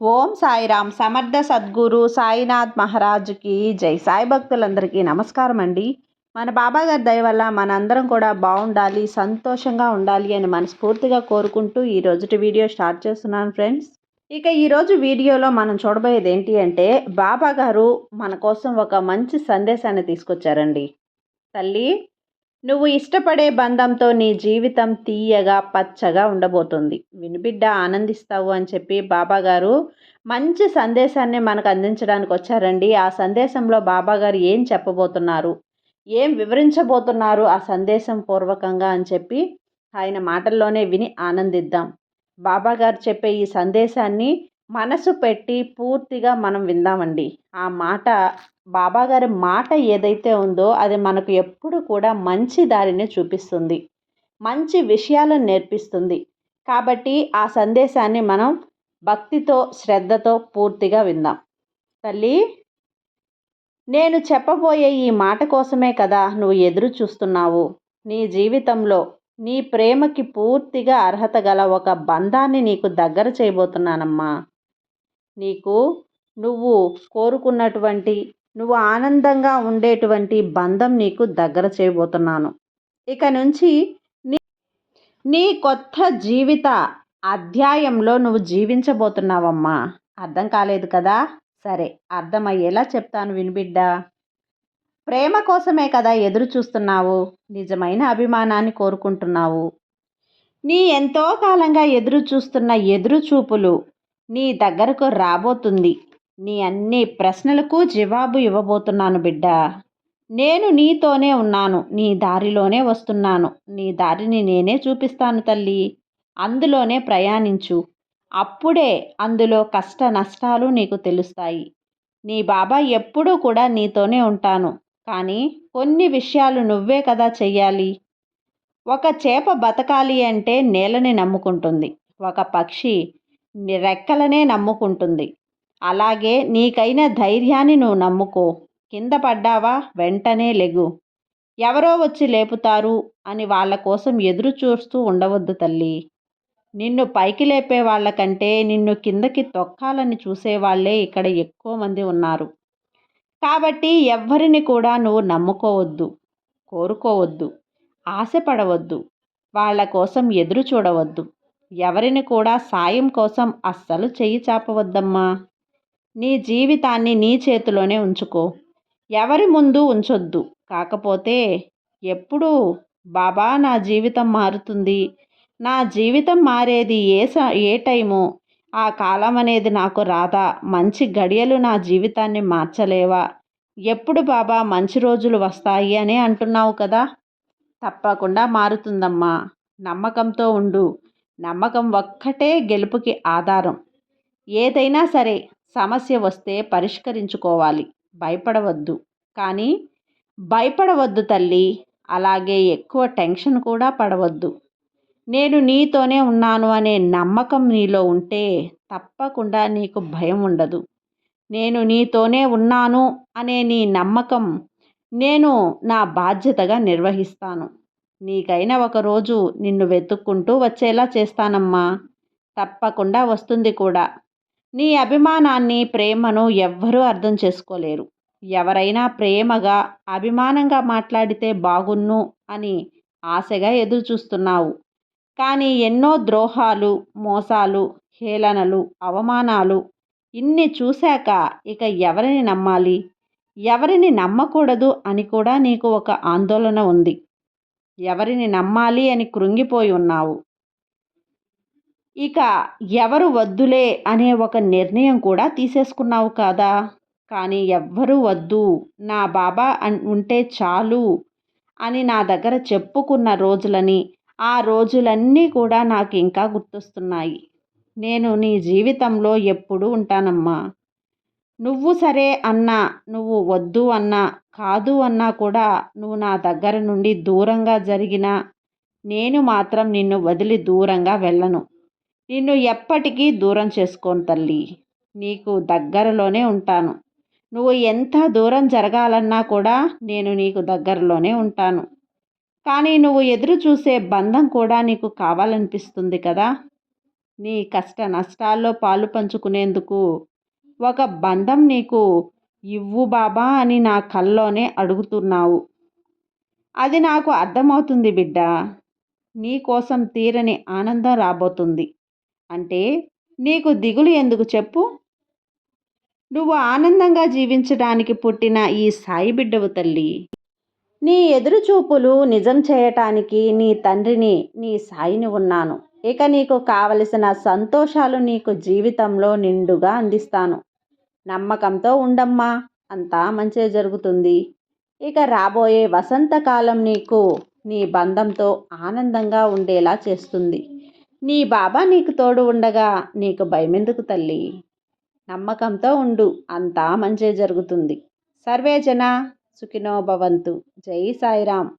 ఓం సాయిరామ్ సమర్థ సద్గురు సాయినాథ్ మహారాజుకి జై. సాయి భక్తులందరికీ నమస్కారం అండి. మన బాబా గారి దయ వల్ల మనందరం కూడా బాగుండాలి సంతోషంగా ఉండాలి అని మనస్ఫూర్తిగా కోరుకుంటూ ఈ రోజుటి వీడియో స్టార్ట్ చేస్తున్నాను ఫ్రెండ్స్. ఇక ఈరోజు వీడియోలో మనం చూడబోయేది ఏంటి అంటే బాబా గారు మన కోసం ఒక మంచి సందేశాన్ని తీసుకొచ్చారండి. తల్లి నువ్వు ఇష్టపడే బంధంతో నీ జీవితం తీయగా పచ్చగా ఉండబోతుంది. వినిబిడ్డ ఆనందిస్తావు అని చెప్పి బాబాగారు మంచి సందేశాన్ని మనకు అందించడానికి వచ్చారండి. ఆ సందేశంలో బాబాగారు ఏం చెప్పబోతున్నారు? ఏం వివరించబోతున్నారు? ఆ సందేశం పూర్వకంగా అని చెప్పి ఆయన మాటల్లోనే విని ఆనందిద్దాం. బాబాగారు చెప్పే ఈ సందేశాన్ని మనసు పెట్టి పూర్తిగా మనం విందామండి. ఆ మాట బాబాగారి మాట ఏదైతే ఉందో అది మనకు ఎప్పుడు కూడా మంచి దారిని చూపిస్తుంది. మంచి విషయాలను నేర్పిస్తుంది. కాబట్టి ఆ సందేశాన్ని మనం భక్తితో శ్రద్ధతో పూర్తిగా విందాం. తల్లి నేను చెప్పబోయే ఈ మాట కోసమే కదా నువ్వు ఎదురు చూస్తున్నావు. నీ జీవితంలో నీ ప్రేమకి పూర్తిగా అర్హత గల ఒక బంధాన్ని నీకు దగ్గర చేయబోతున్నానమ్మా. నీకు నువ్వు కోరుకున్నటువంటి నువ్వు ఆనందంగా ఉండేటువంటి బంధం నీకు దగ్గర చేయబోతున్నాను. ఇక నుంచి నీ నీ కొత్త జీవిత అధ్యాయంలో నువ్వు జీవించబోతున్నావమ్మా. అర్థం కాలేదు కదా? సరే అర్థమయ్యేలా చెప్తాను వినిబిడ్డా. ప్రేమ కోసమే కదా ఎదురు చూస్తున్నావు నిజమైన అభిమానాన్ని కోరుకుంటున్నావు. నీ ఎంతో కాలంగా ఎదురు చూస్తున్న ఎదురు చూపులు నీ దగ్గరకు రాబోతుంది. నీ అన్ని ప్రశ్నలకు జవాబు ఇవ్వబోతున్నాను బిడ్డ. నేను నీతోనే ఉన్నాను. నీ దారిలోనే వస్తున్నాను. నీ దారిని నేనే చూపిస్తాను తల్లి. అందులోనే ప్రయాణించు. అప్పుడే అందులో కష్ట నష్టాలు నీకు తెలుస్తాయి. నీ బాబా ఎప్పుడూ కూడా నీతోనే ఉంటాను. కానీ కొన్ని విషయాలు నువ్వే కదా చెయ్యాలి. ఒక చేప బతకాలి అంటే నేలని నమ్ముకుంటుంది. ఒక పక్షి రెక్కలనే నమ్ముకుంటుంది. అలాగే నీకైన ధైర్యాన్ని నువ్వు నమ్ముకో. కింద పడ్డావా? వెంటనే లెగు. ఎవరో వచ్చి లేపుతారు అని వాళ్ళ కోసం ఎదురు చూస్తూ ఉండవద్దు తల్లి. నిన్ను పైకి లేపే వాళ్ళకంటే నిన్ను కిందకి తొక్కాలని చూసేవాళ్ళే ఇక్కడ ఎక్కువ మంది ఉన్నారు. కాబట్టి ఎవ్వరిని కూడా నువ్వు నమ్ముకోవద్దు కోరుకోవద్దు ఆశపడవద్దు. వాళ్ళ కోసం ఎదురు చూడవద్దు. ఎవరిని కూడా సాయం కోసం అస్సలు చెయ్యి చాపవద్దమ్మా. నీ జీవితాన్ని నీ చేతిలోనే ఉంచుకో. ఎవరి ముందు ఉంచొద్దు. కాకపోతే ఎప్పుడు బాబా నా జీవితం మారుతుంది. నా జీవితం మారేది ఏ ఏ టైము? ఆ కాలం అనేది నాకు రాదా? మంచి గడియలు నా జీవితాన్ని మార్చలేవా? ఎప్పుడు బాబా మంచి రోజులు వస్తాయి అని అంటున్నావు కదా? తప్పకుండా మారుతుందమ్మా. నమ్మకంతో ఉండు. నమ్మకం ఒక్కటే గెలుపుకి ఆధారం. ఏదైనా సరే సమస్య వస్తే పరిష్కరించుకోవాలి. భయపడవద్దు. కానీ భయపడవద్దు తల్లి. అలాగే ఎక్కువ టెన్షన్ కూడా పడవద్దు. నేను నీతోనే ఉన్నాను అనే నమ్మకం నీలో ఉంటే తప్పకుండా నీకు భయం ఉండదు. నేను నీతోనే ఉన్నాను అనే నీ నమ్మకం నేను నా బాధ్యతగా నిర్వహిస్తాను. నీకైనా ఒకరోజు నిన్ను వెతుక్కుంటూ వచ్చేలా చేస్తానమ్మా. తప్పకుండా వస్తుంది కూడా. నీ అభిమానాన్ని ప్రేమను ఎవ్వరూ అర్థం చేసుకోలేరు. ఎవరైనా ప్రేమగా అభిమానంగా మాట్లాడితే బాగున్ను అని ఆశగా ఎదురు చూస్తున్నావు కానీ ఎన్నో ద్రోహాలు మోసాలు హేళనలు అవమానాలు ఇన్ని చూశాక ఇక ఎవరిని నమ్మాలి? ఎవరిని నమ్మకూడదు అని కూడా నీకు ఒక ఆందోళన ఉంది. ఎవరిని నమ్మాలి అని కృంగిపోయి ఉన్నావు? ఇక ఎవరు వద్దులే అనే ఒక నిర్ణయం కూడా తీసేసుకున్నావు కాదా? కానీ ఎవ్వరూ వద్దు నా బాబా ఉంటే చాలు అని నా దగ్గర చెప్పుకున్న రోజులని ఆ రోజులన్నీ కూడా నాకు ఇంకా గుర్తొస్తున్నాయి. నేను నీ జీవితంలో ఎప్పుడూ ఉంటానమ్మా. నువ్వు సరే అన్నా నువ్వు వద్దు అన్నా కాదు అన్నా కూడా నువ్వు నా దగ్గర నుండి దూరంగా జరిగినా నేను మాత్రం నిన్ను వదిలి దూరంగా వెళ్ళను. నిన్ను ఎప్పటికీ దూరం చేసుకోను తల్లి. నీకు దగ్గరలోనే ఉంటాను. నువ్వు ఎంత దూరం జరగాలన్నా కూడా నేను నీకు దగ్గరలోనే ఉంటాను. కానీ నువ్వు ఎదురు చూసే బంధం కూడా నీకు కావాలనిపిస్తుంది కదా? నీ కష్ట నష్టాల్లో పాలు పంచుకునేందుకు ఒక బంధం నీకు ఇవ్వు బాబా అని నా కల్లోనే అడుగుతున్నావు. అది నాకు అర్థమవుతుంది బిడ్డ. నీ కోసం తీరని ఆనందం రాబోతుంది. అంటే నీకు దిగులు ఎందుకు చెప్పు? నువ్వు ఆనందంగా జీవించడానికి పుట్టిన ఈ సాయి బిడ్డవు తల్లి. నీ ఎదురుచూపులు నిజం చేయటానికి నీ తండ్రిని నీ సాయిని ఉన్నాను. ఇక నీకు కావలసిన సంతోషాలు నీకు జీవితంలో నిండుగా అందిస్తాను. నమ్మకంతో ఉండమ్మా అంతా మంచిగా జరుగుతుంది. ఇక రాబోయే వసంతకాలం నీకు నీ బంధంతో ఆనందంగా ఉండేలా చేస్తుంది. నీ బాబా నీకు తోడు ఉండగా నీకు భయమెందుకు తల్లి? నమ్మకంతో ఉండు అంతా మంచి జరుగుతుంది. సర్వేజన సుఖినో భవంతు. జై సాయిరామ్.